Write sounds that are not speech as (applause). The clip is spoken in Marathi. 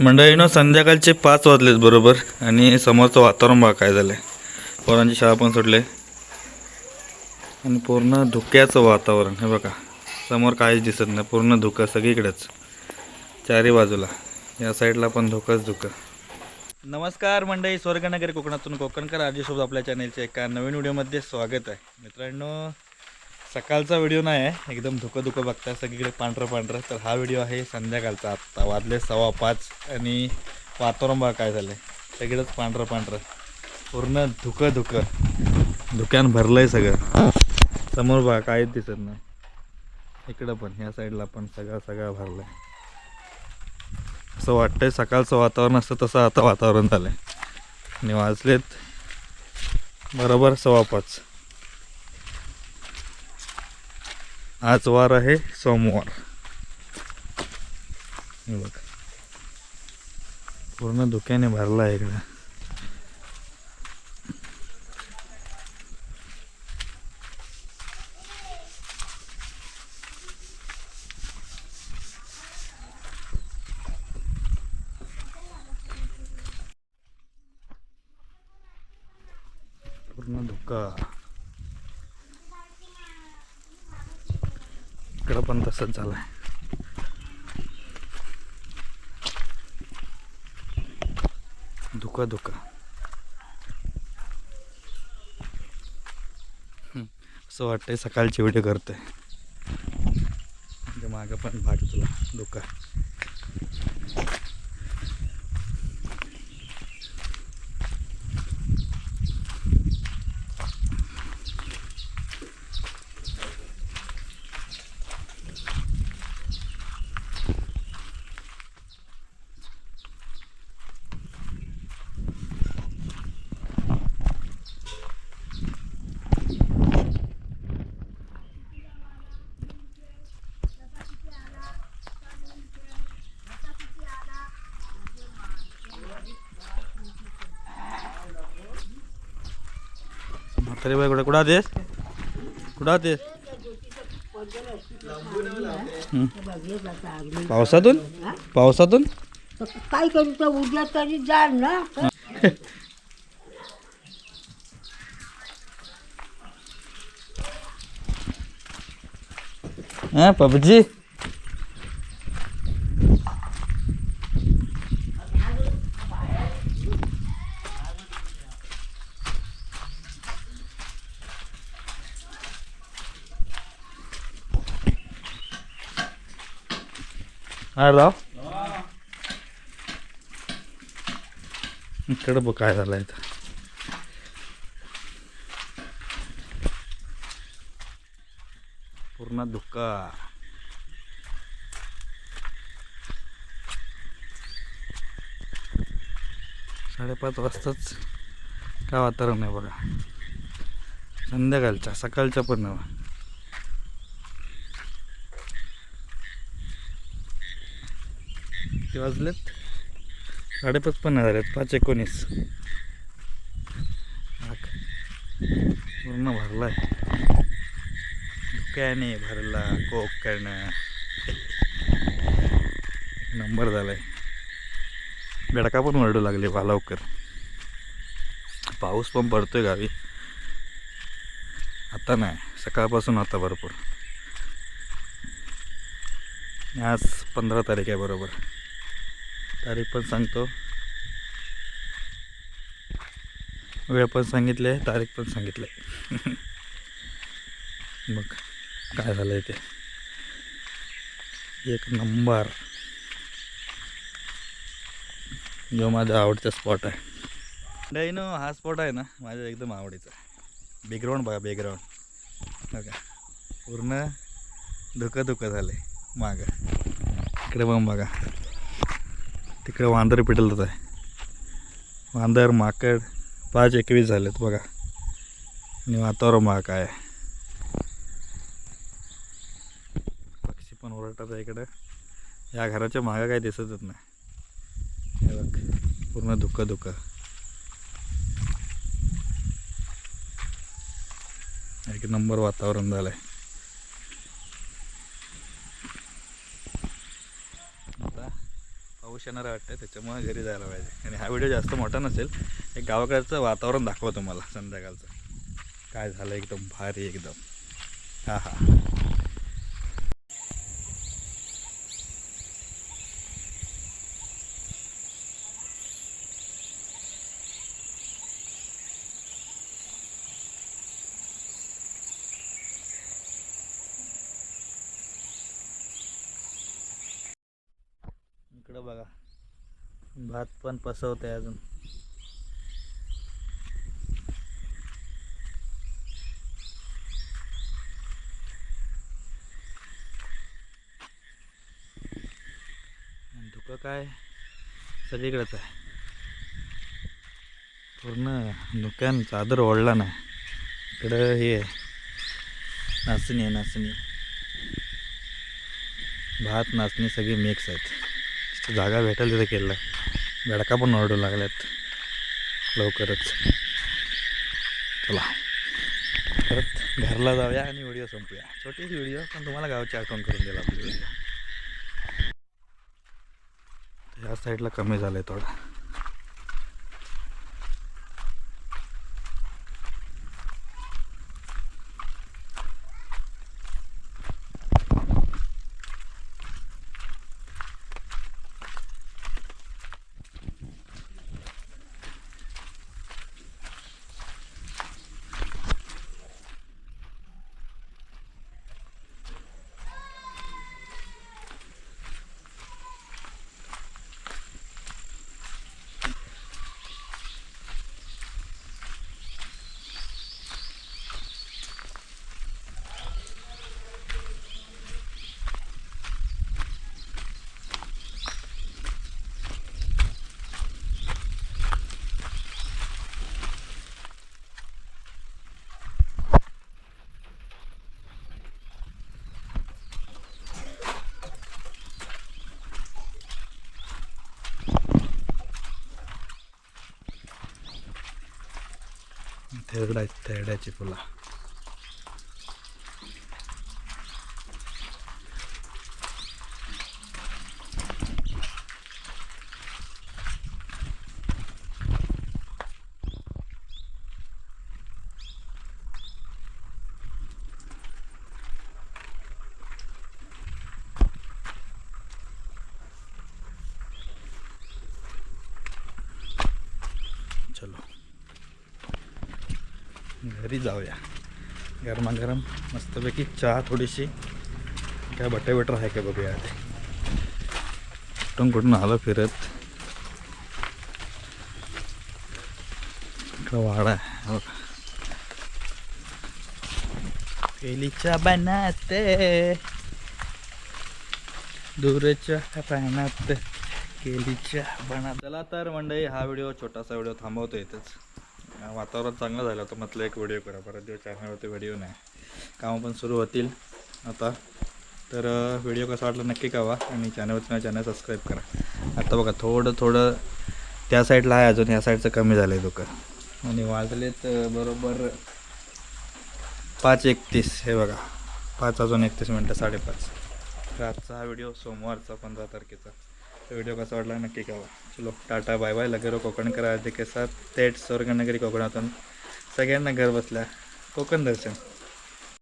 मंडळीनं संध्याकाळचे पाच वाजलेत बरोबर? आणि समोरचं वातावरण बघा काय झालं आहे पोरांची शाळा पण सुटले. आणि पूर्ण धुक्याचं वातावरण हे बघा. समोर काहीच दिसत नाही पूर्ण धुकं सगळीकडेच. चारी बाजूला. या साईडला पण धुकंच धुकं. नमस्कार मंडळी स्वर्गनगर कोकणातून कोकणकर आजीसोबत आपल्या चॅनलच्या एका नवीन व्हिडिओमध्ये स्वागत आहे. मित्रांनो सकाळचा व्हिडिओ नाही आहे. एकदम धुकं धुकं बघताय सगळीकडे पांढरं पांढरं. तर हा व्हिडिओ आहे संध्याकाळचा आत्ता. वाजले सव्वा पाच आणि वातावरण बघा काय झालं आहे सगळंच पांढरं पांढरं. पूर्ण धुकं धुकं. धुक्यान भरलं आहे सगळं. समोर बघा काहीच दिसत नाही. इकडं पण ह्या साईडला पण सगळं सगळं भरलं आहे असं वाटतंय सकाळचं वातावरण असतं तसं आता वातावरण झालं आहे आणि वाजलेत बरोबर सव्वा पाच. आज वार आहे सोमवार. हे बघ. पूर्ण धुक्याने भरला आहे इकडं. पूर्ण धुका. इकडं पण तसंच झालं आहे धुका. धुका असं वाटतंय सकाळची व्हिडिओ करतोय. म्हणजे मागं पण भाग तुला धुका. म्हातारी बाई कुठे कुठं आतेस? कुठं आतेस. पावसातून? पावसातून? काय करू तर उद्या तरी जाल ना. हा पबजी राव. इकडं बघ काय झालं इथं. पूर्ण धुक्का साडेपाच वाजताच काय वातावरण आहे बघा. संध्याकाळच्या सकाळच्या पण किती वाजलेत? साडेपाच पण झालेत पाच एकोणीस. आख. पूर्ण आहे धुक्याने भरला कोकण एक नंबर झालाय. बेडका पण वरडू लागले बा लवकर. पाऊस पण पडतोय गावी. आता नाही सकाळपासून आता भरपूर. आज पंधरा तारीख आहे बरोबर. तारीख पण सांगतो. वेळ पण सांगितले तारीख पण सांगितले. (laughs) मग काय झालं ते? एक नंबर. जो माझा आवडता स्पॉट आहे. नाही हा स्पॉट आहे ना माझ्या एकदम आवडीचा. बॅकग्राऊंड बघा बॅकग्राऊंड बघा. पूर्ण धुकं धुकं झालं आहे मागं. इकडे पण बघा. तिकडे वांदर पेटलत आहे वांदर माकड पाच एकवीस झालेत बघा. आणि वातावरण बघा काय आहे. पक्षी पण ओरडतात आहे इकडं. या घराच्या मागं काही दिसतच नाही. हे बघ पूर्ण धुकं धुकं. एक नंबर वातावरण झालं आहे पाऊस येणार वाटतं त्याच्यामुळे घरी जायला पाहिजे. आणि हा व्हिडिओ जास्त मोठा नसेल एक गावाकडचं वातावरण दाखवा तुम्हाला संध्याकाळचं. काय झालं एकदम भारी एकदम. हां हां. भात पण पसवते अजून. धुकं काय? सगळीकडेच आहे. पूर्ण धुक्यान चादर ओढला नाही. इकडं हे नाचणी आहे नाचणी. भात नाचणी सगळी मिक्स आहेत. जागा भेटेल तिथं केलं. बेडका पण ओरडू लागल्यात लवकरच चला परत घरला जाऊया आणि व्हिडिओ संपूया छोटीच व्हिडिओ पण तुम्हाला गावची आठवण करून दिला आपली व्हिडिओ ह्या साईडला कमी झालं आहे थोडं थेरडा थेरड्याची फुलं चलो घरी जाऊया. गरमागरम मस्तपैकी चहा थोडीशी. काय बटर बटर आहे का बघूया आधी. कुठून कुठून आलो फिरत. इकडं वाडा आहे हो. का. केलीच्या बनाते दूरच्या पाण्यात केलीच्या बनात चला तर मंडळी हा व्हिडिओ छोटासा व्हिडिओ थांबवतो येतच वातावरण चांगलं झालं होतं. म्हटलं एक व्हिडिओ करा. परत दिवस चॅनलवरती व्हिडिओ नाही. कामं पण सुरू होतील आता. तर व्हिडिओ कसा वाटला नक्की कळवा आणि चॅनलवरती माझ्या चॅनल सबस्क्राईब करा. आता बघा थोडं थोडं त्या साईडला आहे अजून. या साईडचं कमी झालं आहे दुकान आणि वाजलेत बरोबर पाच एकतीस. हे बघा पाच अजून एकतीस मिनटं साडेपाच. तर आजचा हा व्हिडिओ सोमवारचा पंधरा तारखेचा. तो व्हिडिओ कसा वाटला नक्की कळवा चलो टाटा बाय बाय लगेरो कोकण करा के साथ। थेट स्वर्गनगरी कोकणातून सगळ्यांना घर बसल्या कोकण दर्शन।